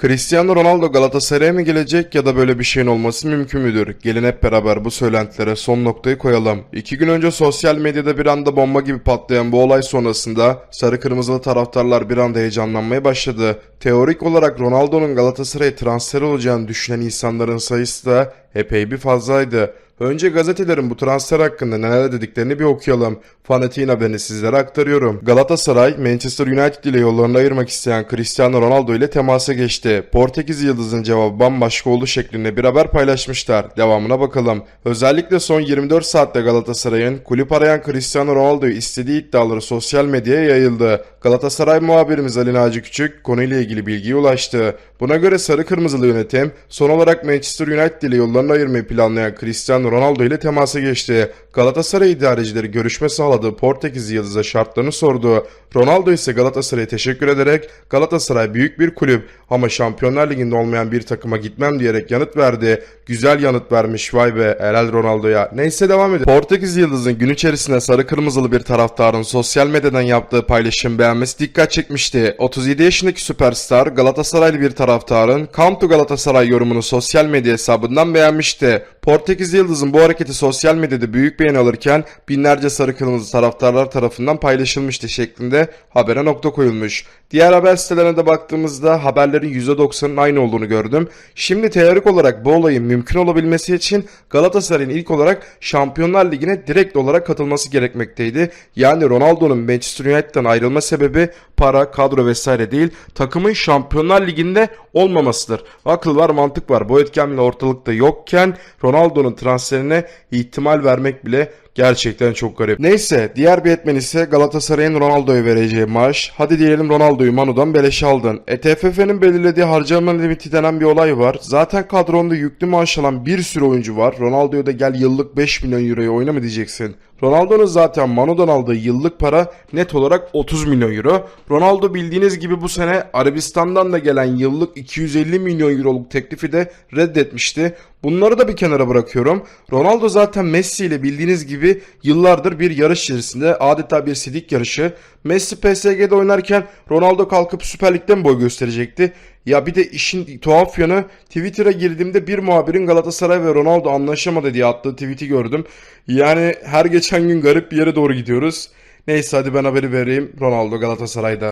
Cristiano Ronaldo Galatasaray'a mı gelecek ya da böyle bir şeyin olması mümkün müdür? Gelin hep beraber bu söylentilere son noktayı koyalım. İki gün önce sosyal medyada bir anda bomba gibi patlayan bu olay sonrasında sarı kırmızılı taraftarlar bir anda heyecanlanmaya başladı. Teorik olarak Ronaldo'nun Galatasaray'a transfer olacağını düşünen insanların sayısı da epey bir fazlaydı. Önce gazetelerin bu transfer hakkında neler dediklerini bir okuyalım. Fanatiğin haberini sizlere aktarıyorum. Galatasaray, Manchester United ile yollarını ayırmak isteyen Cristiano Ronaldo ile temasa geçti. Portekiz Yıldız'ın cevabı bambaşka oldu şeklinde bir haber paylaşmışlar. Devamına bakalım. Özellikle son 24 saatte Galatasaray'ın kulüp arayan Cristiano Ronaldo'yu istediği iddiaları sosyal medyaya yayıldı. Galatasaray muhabirimiz Ali Naci Küçük konuyla ilgili bilgiye ulaştı. Buna göre sarı kırmızılı yönetim son olarak Manchester United ile yollarını ayırmayı planlayan Cristiano Ronaldo ile temasa geçti. Galatasaray idarecileri görüşme sağladığı Portekiz Yıldız'a şartlarını sordu. Ronaldo ise Galatasaray'a teşekkür ederek Galatasaray büyük bir kulüp ama Şampiyonlar Ligi'nde olmayan bir takıma gitmem diyerek yanıt verdi. Güzel yanıt vermiş vay be helal Ronaldo'ya. Neyse devam edelim. Portekiz Yıldız'ın gün içerisinde sarı kırmızılı bir taraftarın sosyal medyadan yaptığı paylaşım beğenmesi dikkat çekmişti. 37 yaşındaki süperstar Galatasaraylı bir taraftarın Come to Galatasaray yorumunu sosyal medya hesabından beğenmişti. Portekiz Yıldız'ın bu hareketi sosyal medyada büyük beğeni alırken binlerce sarı kırmızı taraftarlar tarafından paylaşılmıştı şeklinde habere nokta koyulmuş. Diğer haber sitelerine de baktığımızda haberlerin %90'ın aynı olduğunu gördüm. Şimdi teorik olarak bu olayın mümkün olabilmesi için Galatasaray'ın ilk olarak Şampiyonlar Ligi'ne direkt olarak katılması gerekmekteydi. Yani Ronaldo'nun Manchester United'dan ayrılma sebebi para, kadro vesaire değil, takımın Şampiyonlar Ligi'nde olmamasıdır. Akıl var, mantık var. Bu etken bile ortalıkta yokken Ronaldo'nun transferine ihtimal vermek bile Gerçekten çok garip. Neyse diğer bir etmen ise Galatasaray'ın Ronaldo'ya vereceği maaş. Hadi diyelim Ronaldo'yu Manu'dan beleş aldın. E TFF'nin belirlediği harcama limiti denen bir olay var. Zaten kadronda yüklü maaş alan bir sürü oyuncu var. Ronaldo'ya da gel yıllık 5 milyon euroya oyna mı diyeceksin. Ronaldo'nun zaten Manu'dan aldığı yıllık para net olarak 30 milyon euro. Ronaldo bildiğiniz gibi bu sene Arabistan'dan da gelen yıllık 250 milyon euroluk teklifi de reddetmişti. Bunları da bir kenara bırakıyorum. Ronaldo zaten Messi ile bildiğiniz gibi yıllardır bir yarış içerisinde adeta bir sidik yarışı. Messi PSG'de oynarken Ronaldo kalkıp Süper Lig'de mi boy gösterecekti? Ya bir de işin tuhaf yanı Twitter'a girdiğimde bir muhabirin Galatasaray ve Ronaldo anlaşamadı diye attığı tweet'i gördüm. Yani her geçen gün garip bir yere doğru gidiyoruz. Neyse hadi ben haberi vereyim. Ronaldo Galatasaray'da.